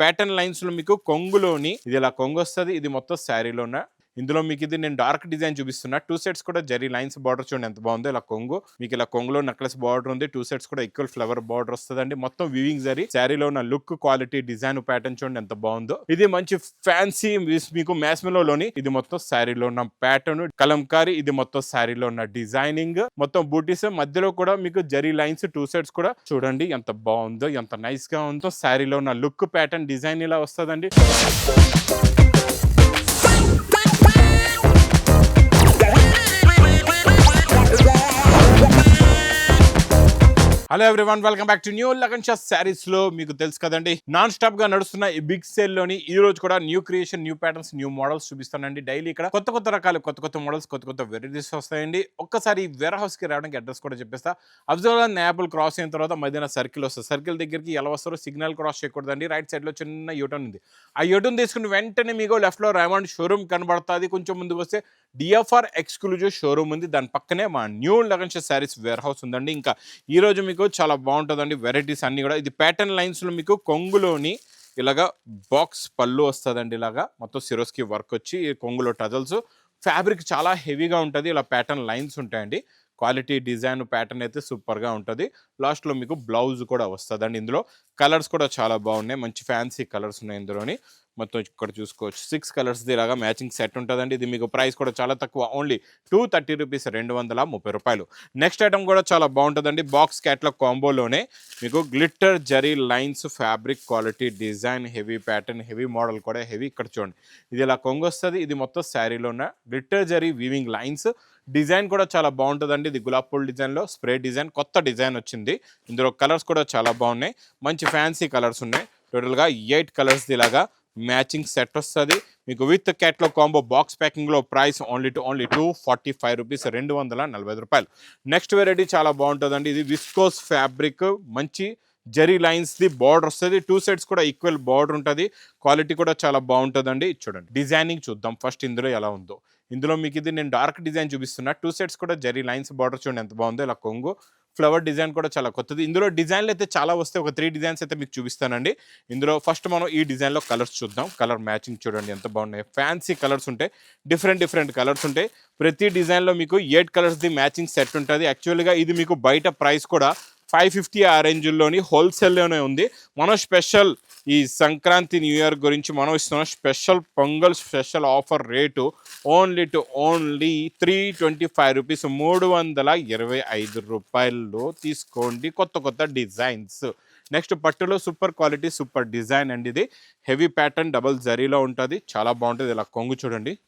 Pattern లైన్స్లో మీకు కొంగులోని ఇది ఇలా కొంగు వస్తుంది ఇది మొత్తం శారీలో ఉన్న ఇందులో మీకు ఇది నేను డార్క్ డిజైన్ చూపిస్తున్నా. టూ సెట్స్ కూడా జరీ లైన్స్ బార్డర్ చూడండి ఎంత బాగుందో ఇలా కొంగు. మీకు ఇలా కొంగులో నెక్లెస్ బార్డర్ ఉంది. టూ సెట్స్ కూడా ఈక్వల్ ఫ్లవర్ బార్డర్ వస్తుందండి. మొత్తం వివింగ్ జరీ. శారీలో ఉన్న లుక్ క్వాలిటీ డిజైన్ ప్యాటర్న్ చూడండి ఎంత బాగుందో. ఇది మంచి ఫ్యాన్సీ మీకు మ్యాస్మిలోని ఇది మొత్తం శారీలో ఉన్న ప్యాటర్న్ కలంకారీ ఇది మొత్తం శారీలో ఉన్న డిజైనింగ్ మొత్తం బూటీస్ మధ్యలో కూడా మీకు జరీ లైన్స్ టూ సెట్స్ కూడా చూడండి ఎంత బాగుందో ఎంత నైస్గా ఉందో. శారీలో ఉన్న లుక్ ప్యాటర్న్ డిజైన్ ఇలా వస్తుందండి. Hello everyone welcome back to new Lagansha శారీస్లో మీకు తెలుసు కదండి నాన్ స్టాప్గా నడుస్తున్న ఈ బిగ్ సేల్లోని ఈ రోజు కూడా new creation new patterns new models చూపిస్తానండి. డైలీ ఇక్కడ కొత్త కొత్త రకాలు కొత్త కొత్త మోడల్స్ కొత్త కొత్త వెరైటీస్ వస్తాయండి. ఒక్కసారి వేర్ హౌస్కి రావడానికి అడ్రస్ కూడా చెప్పేస్తా. అఫ్జల్ నేబుల్ క్రాస్ అయిన తర్వాత మధ్యన సర్కిల్ వస్తుంది. సర్కిల్ దగ్గరికి ఎలా వస్తారో సిగ్నల్ క్రాస్ చేయకూడదండి. రైట్ సైడ్లో చిన్న యూటర్న్ ఉంది. ఆ యూటర్న్ తీసుకుని వెంటనే మీకు లెఫ్ట్లో రైమండ్ షోరూమ్ కనబడుతుంది. కొంచెం ముందుకు వస్తే డిఎఫ్ఆర్ ఎక్స్క్లూజివ్ షోరూమ్ ఉంది. దాని పక్కనే మా new Lagan sarees warehouse ఉందండి. ఇంకా ఈరోజు మీకు చాలా బాగుంటుందండి. వెరైటీస్ అన్నీ కూడా. ఇది ప్యాటర్న్ లైన్స్లో మీకు కొంగులోని ఇలాగా బాక్స్ పళ్ళు వస్తుందండి ఇలాగా. మొత్తం సిరోస్కి వర్క్ వచ్చి కొంగులో టజల్స్. ఫ్యాబ్రిక్ చాలా హెవీగా ఉంటుంది. ఇలా ప్యాటర్న్ లైన్స్ ఉంటాయండి. క్వాలిటీ డిజైన్ ప్యాటర్న్ అయితే సూపర్గా ఉంటుంది. లాస్ట్లో మీకు బ్లౌజ్ కూడా వస్తుందండి ఇందులో. కలర్స్ కూడా చాలా బాగున్నాయి. మంచి ఫ్యాన్సీ కలర్స్ ఉన్నాయి ఇందులోని. మొత్తం ఇక్కడ చూసుకోవచ్చు. సిక్స్ కలర్స్ది ఇలాగా మ్యాచింగ్ సెట్ ఉంటుందండి. ఇది మీకు ప్రైస్ కూడా చాలా తక్కువ. ఓన్లీ టూ థర్టీ రూపీస్ రెండు వందల ముప్పై రూపాయలు. నెక్స్ట్ ఐటమ్ కూడా చాలా బాగుంటుందండి. బాక్స్ క్యాట్లాగ్ కాంబోలోనే మీకు glitter zari lines fabric quality design heavy pattern heavy model కూడా హెవీ ఇక్కడ చూడండి. ఇది ఇలా కొంగు వస్తుంది ఇది మొత్తం శారీలో ఉన్న glitter zari weaving lines design కూడా చాలా బాగుంటుందండి. ఇది గులాబ్ పూల్ డిజైన్లో స్ప్రే డిజైన్ కొత్త డిజైన్ వచ్చింది. ఇందులో కలర్స్ కూడా చాలా బాగున్నాయి. మంచి ఫ్యాన్సీ కలర్స్ ఉన్నాయి. టోటల్గా ఎయిట్ కలర్స్ ఇలాగా మ్యాచింగ్ సెట్ వస్తుంది. మీకు విత్ క్యాట్లో combo box ప్యాకింగ్లో price only to only two forty five rupees రెండు వందల నలభై రూపాయలు. నెక్స్ట్ వెరైటీ చాలా బాగుంటుందండి. ఇది విస్కోస్ ఫ్యాబ్రిక్ మంచి జరీ లైన్స్ది బార్డర్ వస్తుంది. టూ సైడ్స్ కూడా ఈక్వల్ బార్డర్ ఉంటుంది. క్వాలిటీ కూడా చాలా బాగుంటుందండి. చూడండి డిజైనింగ్ చూద్దాం ఫస్ట్ ఇందులో ఎలా ఉందో. ఇందులో మీకు ఇది నేను డార్క్ డిజైన్ చూపిస్తున్నా. టూ సెట్స్ కూడా జరీ లైన్స్ బార్డర్ చూడండి ఎంత బాగుందో ఇలా కొంగు. ఫ్లవర్ డిజైన్ కూడా చాలా కొత్తది. ఇందులో డిజైన్లు అయితే చాలా వస్తాయి. ఒక త్రీ డిజైన్స్ అయితే మీకు చూపిస్తానండి. ఇందులో ఫస్ట్ మనం ఈ డిజైన్లో కలర్స్ చూద్దాం. కలర్ మ్యాచింగ్ చూడండి ఎంత బాగున్నాయి. ఫ్యాన్సీ కలర్స్ ఉంటాయి. డిఫరెంట్ డిఫరెంట్ కలర్స్ ఉంటాయి. ప్రతి డిజైన్లో మీకు ఎయిట్ కలర్స్ది మ్యాచింగ్ సెట్ ఉంటుంది. యాక్చువల్గా ఇది మీకు బయట ప్రైస్ కూడా ఫైవ్ ఫిఫ్టీ ఆ రేంజ్లోని హోల్సేల్లోనే ఉంది. మనం స్పెషల్ ఈ సంక్రాంతి న్యూ ఇయర్ గురించి మనం ఇస్తున్న. Special Pongal special offer rate only to only three twenty five rupees మూడు వందల ఇరవై ఐదు రూపాయల్లో తీసుకోండి. కొత్త కొత్త డిజైన్స్. నెక్స్ట్ పట్టులో సూపర్ క్వాలిటీ సూపర్ డిజైన్ అండి ఇది. హెవీ ప్యాటర్న్ డబల్ జరీలో ఉంటుంది. చాలా బాగుంటుంది. ఇలా కొంగు చూడండి.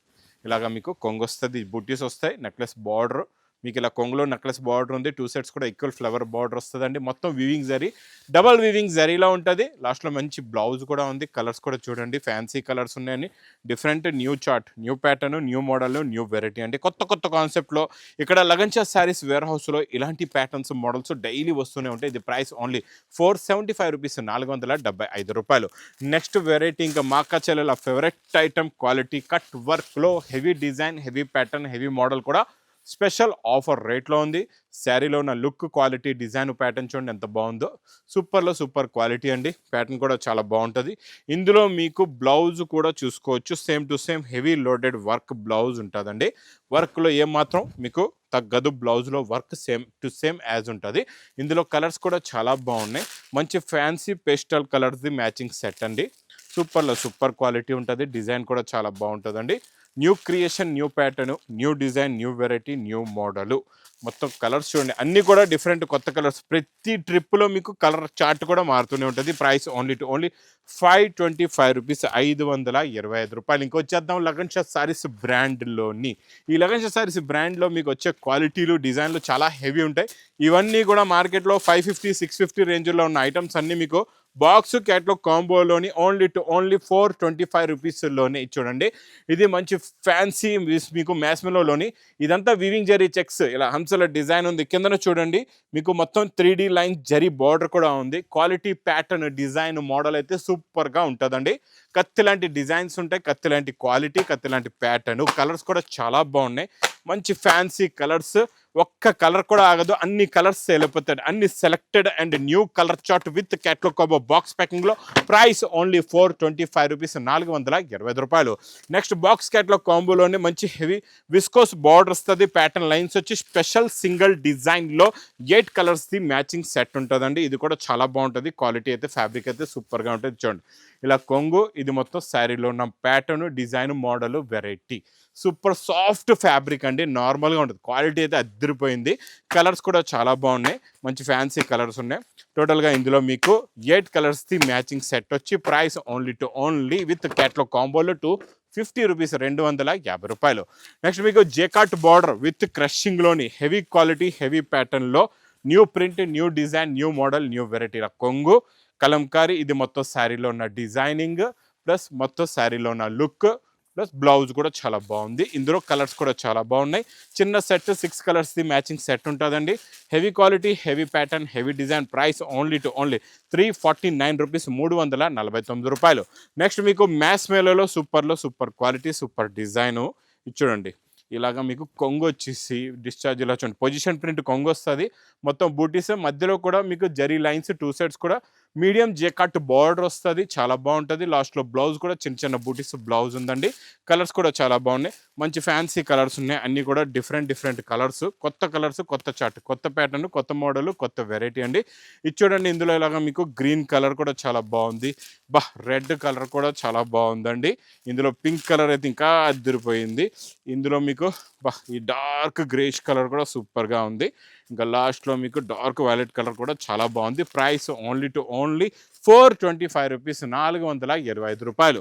ఇలాగ మీకు కొంగు వస్తుంది బుట్టీస్ వస్తాయి నెక్లెస్ బార్డర్. మీకు ఇలా కొంగులో నెక్లెస్ బార్డర్ ఉంది టూ సెట్స్ కూడా ఈక్వల్ ఫ్లవర్ బార్డర్ వస్తుందండి. మొత్తం వివింగ్ జరీ డబల్ వీవింగ్ జరీలా ఉంటుంది. లాస్ట్లో మంచి బ్లౌజ్ కూడా ఉంది కలర్స్ కూడా చూడండి ఫ్యాన్సీ కలర్స్ ఉన్నాయని. Different new chart new pattern new model new variety అండి. కొత్త కొత్త కాన్సెప్ట్లో ఇక్కడ లగన్చా శారీస్ వేర్ హౌస్లో ఇలాంటి ప్యాటర్న్స్ మోడల్స్ డైలీ వస్తూనే ఉంటాయి. ఇది price only four seventy five rupees నాలుగు వందల డెబ్బై ఐదు రూపాయలు. నెక్స్ట్ వెరైటీ ఇంకా మాకా చెల్లెల ఫేవరెట్ ఐటమ్ క్వాలిటీ కట్ వర్క్లో heavy design heavy pattern heavy model కూడా స్పెషల్ ఆఫర్ రేట్లో ఉంది. శారీలో ఉన్న లుక్ క్వాలిటీ డిజైన్ ప్యాటర్న్ చూడండి ఎంత బాగుందో. సూపర్లో సూపర్ క్వాలిటీ అండి. ప్యాటర్న్ కూడా చాలా బాగుంటుంది. ఇందులో మీకు బ్లౌజ్ కూడా చూసుకోవచ్చు. Same to same heavy loaded work blouse ఉంటుందండి. వర్క్లో ఏమాత్రం మీకు తగ్గదు. బ్లౌజ్లో work same to same as ఉంటుంది. ఇందులో కలర్స్ కూడా చాలా బాగున్నాయి. మంచి ఫ్యాన్సీ పేస్టల్ కలర్స్ది మ్యాచింగ్ సెట్ అండి. సూపర్లో సూపర్ క్వాలిటీ ఉంటుంది. డిజైన్ కూడా చాలా బాగుంటుందండి. New creation new pattern new design new variety new model. మొత్తం కలర్స్ చూడండి. అన్నీ కూడా డిఫరెంట్ కొత్త కలర్స్. ప్రతి ట్రిప్లో మీకు కలర్ చార్ట్ కూడా మారుతూనే ఉంటుంది. Price only to only five twenty five rupees ఐదు వందల ఇరవై ఐదు రూపాయలు. ఇంకొచ్చేద్దాం లగన్ షా సారీస్ బ్రాండ్లోని ఈ లగన్ షా సారీస్ బ్రాండ్లో మీకు వచ్చే క్వాలిటీలు డిజైన్లు చాలా హెవీ ఉంటాయి. ఇవన్నీ కూడా మార్కెట్లో ఫైవ్ ఫిఫ్టీ సిక్స్ ఫిఫ్టీ రేంజ్లో ఉన్న ఐటమ్స్ అన్నీ మీకు box catalogue కాంబోలోని only to only four twenty five రూపీస్లోనే చూడండి ఇది మంచి ఫ్యాన్సీ మీకు మ్యాస్మెలోని ఇదంతా వివింగ్ జరీ చెక్స్ ఇలా హంసల డిజైన్ ఉంది. కిందన చూడండి మీకు మొత్తం three D line zari border కూడా ఉంది. క్వాలిటీ ప్యాటర్న్ డిజైన్ మోడల్ అయితే సూపర్గా ఉంటుందండి. కత్తి లాంటి డిజైన్స్ ఉంటాయి. కత్తి లాంటి క్వాలిటీ కత్తి లాంటి ప్యాటర్న్ కలర్స్ కూడా చాలా బాగున్నాయి. మంచి ఫ్యాన్సీ కలర్స్. ఒక్క కలర్ కూడా ఆగదు. అన్ని కలర్స్ సేల్ అయిపోతాడు అన్ని selected and new colour chart with క్యాట్లో combo box ప్యాకింగ్లో price only four twenty five rupees నాలుగు వందల ఇరవై ఐదు రూపాయలు. నెక్స్ట్ బాక్స్ క్యాట్లో కాంబోలోనే మంచి హెవీ విస్కోస్ బార్డర్ వస్తుంది. ప్యాటర్న్ లైన్స్ వచ్చి స్పెషల్ సింగిల్ డిజైన్లో ఎయిట్ కలర్స్ ది మ్యాచింగ్ సెట్ ఉంటుందండి. ఇది కూడా చాలా బాగుంటుంది. క్వాలిటీ అయితే ఫ్యాబ్రిక్ అయితే సూపర్గా ఉంటుంది. చూడండి. ఇలా కొంగు ఇది మొత్తం శారీలో ఉన్న pattern design model variety. Super soft fabric అండి. నార్మల్గా ఉంటుంది. క్వాలిటీ అయితే అద్దరిపోయింది. కలర్స్ కూడా చాలా బాగున్నాయి. మంచి ఫ్యాన్సీ కలర్స్ ఉన్నాయి. టోటల్గా ఇందులో మీకు ఎయిట్ కలర్స్ది మ్యాచింగ్ సెట్ వచ్చి price only two only with క్యాట్లో కాంబోలో టు ఫిఫ్టీ రూపీస్ రెండు వందల యాభై రూపాయలు. నెక్స్ట్ మీకు జేకాట్ బార్డర్ విత్ క్రషింగ్లోని హెవీ క్వాలిటీ హెవీ ప్యాటర్న్లో new print new design new model new వెరైటీల కొంగు కలంకారీ. ఇది మొత్తం శారీలో ఉన్న డిజైనింగ్ ప్లస్ మొత్తం శారీలో ఉన్న లుక్ ప్లస్ బ్లౌజ్ కూడా చాలా బాగుంది. ఇందులో కలర్స్ కూడా చాలా బాగున్నాయి. చిన్న సెట్ సిక్స్ కలర్స్ది మ్యాచింగ్ సెట్ ఉంటుందండి. Heavy quality heavy pattern heavy design price only to only three forty nine rupees మూడు వందల నలభై తొమ్మిది రూపాయలు. నెక్స్ట్ మీకు మ్యాస్ మేలలో సూపర్లో సూపర్ క్వాలిటీ సూపర్ డిజైను చూడండి. ఇలాగ మీకు కొంగు వచ్చేసి డిశ్చార్జ్ ఇలా చూడండి. పొజిషన్ ప్రింట్ కొంగు వస్తుంది. మొత్తం బూటీస్ మధ్యలో కూడా మీకు జరీ లైన్స్ టూ సైడ్స్ కూడా మీడియం జే కట్ బార్డర్ వస్తుంది చాలా బాగుంటుంది. లాస్ట్లో బ్లౌజ్ కూడా చిన్న చిన్న బూటీస్ బ్లౌజ్ ఉందండి. కలర్స్ కూడా చాలా బాగున్నాయి. మంచి ఫ్యాన్సీ కలర్స్ ఉన్నాయి. అన్నీ కూడా డిఫరెంట్ డిఫరెంట్ కలర్స్ కొత్త కలర్స్ కొత్త చార్ట్ కొత్త ప్యాటర్న్ కొత్త మోడల్ కొత్త వెరైటీ అండి. ఇది చూడండి ఇందులో ఇలాగా మీకు గ్రీన్ కలర్ కూడా చాలా బాగుంది. బా రెడ్ కలర్ కూడా చాలా బాగుందండి. ఇందులో పింక్ కలర్ అయితే ఇంకా అద్దరిపోయింది. ఇందులో మీకు బా ఈ డార్క్ గ్రేష్ కలర్ కూడా సూపర్గా ఉంది. ఇంకా లాస్ట్లో మీకు డార్క్ వైలెట్ కలర్ కూడా చాలా బాగుంది. Price only to only four twenty five rupees నాలుగు వందల ఇరవై ఐదు రూపాయలు.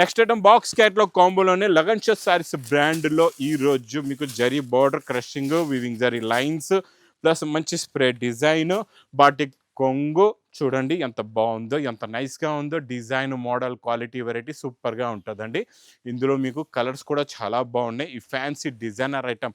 నెక్స్ట్ ఐటమ్ బాక్స్ క్యాట్లో కాంబోలోనే లగన్ షర్ట్ సారీస్ బ్రాండ్లో ఈ రోజు మీకు zari border crushing weaving zari lines plus మంచి స్ప్రే డిజైన్ బాటిక్ కొంగు చూడండి ఎంత బాగుందో ఎంత నైస్గా ఉందో డిజైన్ మోడల్ క్వాలిటీ వెరైటీ సూపర్గా ఉంటుందండి. ఇందులో మీకు కలర్స్ కూడా చాలా బాగున్నాయి. ఈ ఫ్యాన్సీ డిజైనర్ ఐటమ్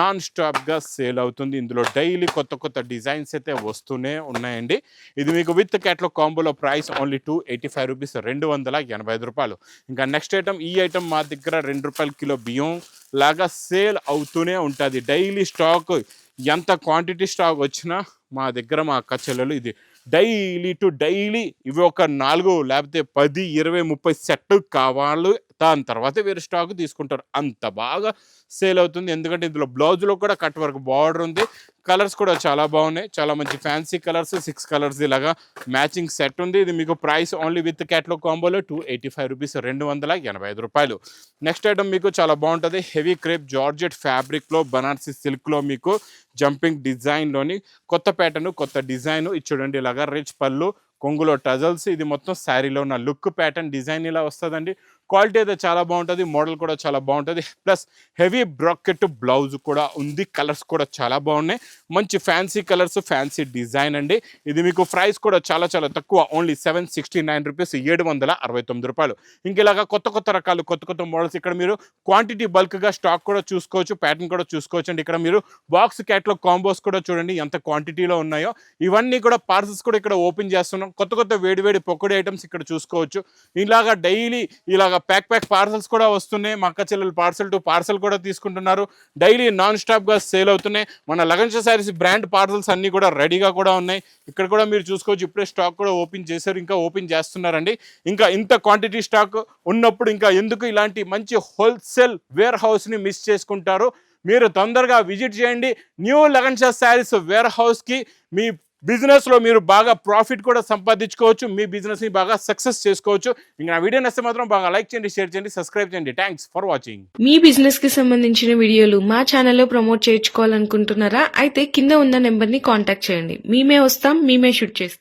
నాన్ స్టాప్గా సేల్ అవుతుంది. ఇందులో డైలీ కొత్త కొత్త డిజైన్స్ అయితే వస్తూనే ఉన్నాయండి. ఇది మీకు విత్ క్యాట్లో కాంబోలో price only two eighty five rupees రెండు వందల ఎనభై ఐదు రూపాయలు. ఇంకా నెక్స్ట్ ఐటమ్ ఈ ఐటమ్ మా దగ్గర రెండు రూపాయల కిలో బియ్యం లాగా సేల్ అవుతూనే ఉంటుంది. డైలీ స్టాక్ ఎంత క్వాంటిటీ స్టాక్ వచ్చినా మా దగ్గర మా అక్క చెల్లెలు ఇది. డైలీ టు డైలీ ఇవి ఒక నాలుగు లేకపోతే పది ఇరవై ముప్పై సెట్ కావాలి దాని తర్వాత వేరే స్టాక్ తీసుకుంటారు. అంత బాగా సేల్ అవుతుంది. ఎందుకంటే ఇందులో బ్లౌజ్లో కూడా కట్ వర్క్ బార్డర్ ఉంది. కలర్స్ కూడా చాలా బాగున్నాయి. చాలా మంచి ఫ్యాన్సీ కలర్స్ సిక్స్ కలర్స్ ఇలాగా మ్యాచింగ్ సెట్ ఉంది. ఇది మీకు ప్రైస్ ఓన్లీ విత్ క్యాట్లో కాంబోలో టూ ఎయిటీ ఫైవ్ రూపీస్ రెండు వందల ఎనభై ఐదు రూపాయలు. నెక్స్ట్ ఐటమ్ మీకు చాలా బాగుంటుంది. హెవీ క్రేప్ జార్జెట్ ఫ్యాబ్రిక్లో బనార్సీ సిల్క్లో మీకు జంపింగ్ డిజైన్లోని కొత్త ప్యాటర్న్ కొత్త డిజైన్ ఇది చూడండి. ఇలాగా రిచ్ పళ్ళు కొంగులో టజల్స్ ఇది మొత్తం శారీలో ఉన్న లుక్ ప్యాటర్న్ డిజైన్ ఇలా వస్తుందండి. క్వాలిటీ అయితే చాలా బాగుంటుంది మోడల్ కూడా చాలా బాగుంటుంది. ప్లస్ హెవీ బ్రాకెట్ బ్లౌజ్ కూడా ఉంది కలర్స్ కూడా చాలా బాగున్నాయి. మంచి ఫ్యాన్సీ కలర్స్ ఫ్యాన్సీ డిజైన్ అండి. ఇది మీకు ప్రైస్ కూడా చాలా చాలా తక్కువ only seven sixty nine rupees ఏడు వందల అరవై తొమ్మిది రూపాయలు. ఇంక ఇలాగా కొత్త కొత్త రకాలు కొత్త కొత్త మోడల్స్ ఇక్కడ మీరు క్వాంటిటీ బల్క్గా స్టాక్ కూడా చూసుకోవచ్చు ప్యాటర్న్ కూడా చూసుకోవచ్చు అండి. ఇక్కడ మీరు బాక్స్ క్యాట్లో కాంబోస్ కూడా చూడండి ఎంత క్వాంటిటీలో ఉన్నాయో. ఇవన్నీ కూడా పార్సల్స్ కూడా ఇక్కడ ఓపెన్ చేస్తున్నాం. కొత్త కొత్త వేడి వేడి పొక్కడి ఐటమ్స్ ఇక్కడ చూసుకోవచ్చు. ఇలాగా డైలీ ఇలాగా ప్యాక్ ప్యాక్ పార్సల్స్ కూడా వస్తున్నాయి. మా అక్క చెల్లెలు పార్సల్ టు పార్సల్ కూడా తీసుకుంటున్నారు. డైలీ నాన్ స్టాప్గా సేల్ అవుతున్నాయి. మన లగన్ష శారీస్ బ్రాండ్ పార్సల్స్ అన్నీ కూడా రెడీగా కూడా ఉన్నాయి. ఇక్కడ కూడా మీరు చూసుకోవచ్చు. ఇప్పుడే స్టాక్ కూడా ఓపెన్ చేశారు. ఇంకా ఓపెన్ చేస్తున్నారండి. ఇంకా ఇంత క్వాంటిటీ స్టాక్ ఉన్నప్పుడు ఇంకా ఎందుకు ఇలాంటి మంచి హోల్సేల్ వేర్ హౌస్ని మిస్ చేసుకుంటారు? మీరు తొందరగా విజిట్ చేయండి. న్యూ లగన్ షా శారీస్ వేర్ హౌస్కి మీ బిజినెస్లో మీరు బాగా ప్రాఫిట్ కూడా సంపాదించుకోవచ్చు. మీ బిజినెస్ని బాగా సక్సెస్ చేసుకోవచ్చు. ఇంకా నా వీడియో నచ్చితే మాత్రం బాగా లైక్ చేయండి షేర్ చేయండి సబ్స్క్రైబ్ చేయండి. థ్యాంక్స్ ఫర్ వాచింగ్ మీ బిజినెస్కి సంబంధించిన వీడియోలు మా ఛానల్లో ప్రమోట్ చేయించుకోవాలనుకుంటున్నారా? అయితే కింద ఉన్న నెంబర్ని కాంటాక్ట్ చేయండి. మేమే వస్తాం మేమే షూట్ చేస్తాం.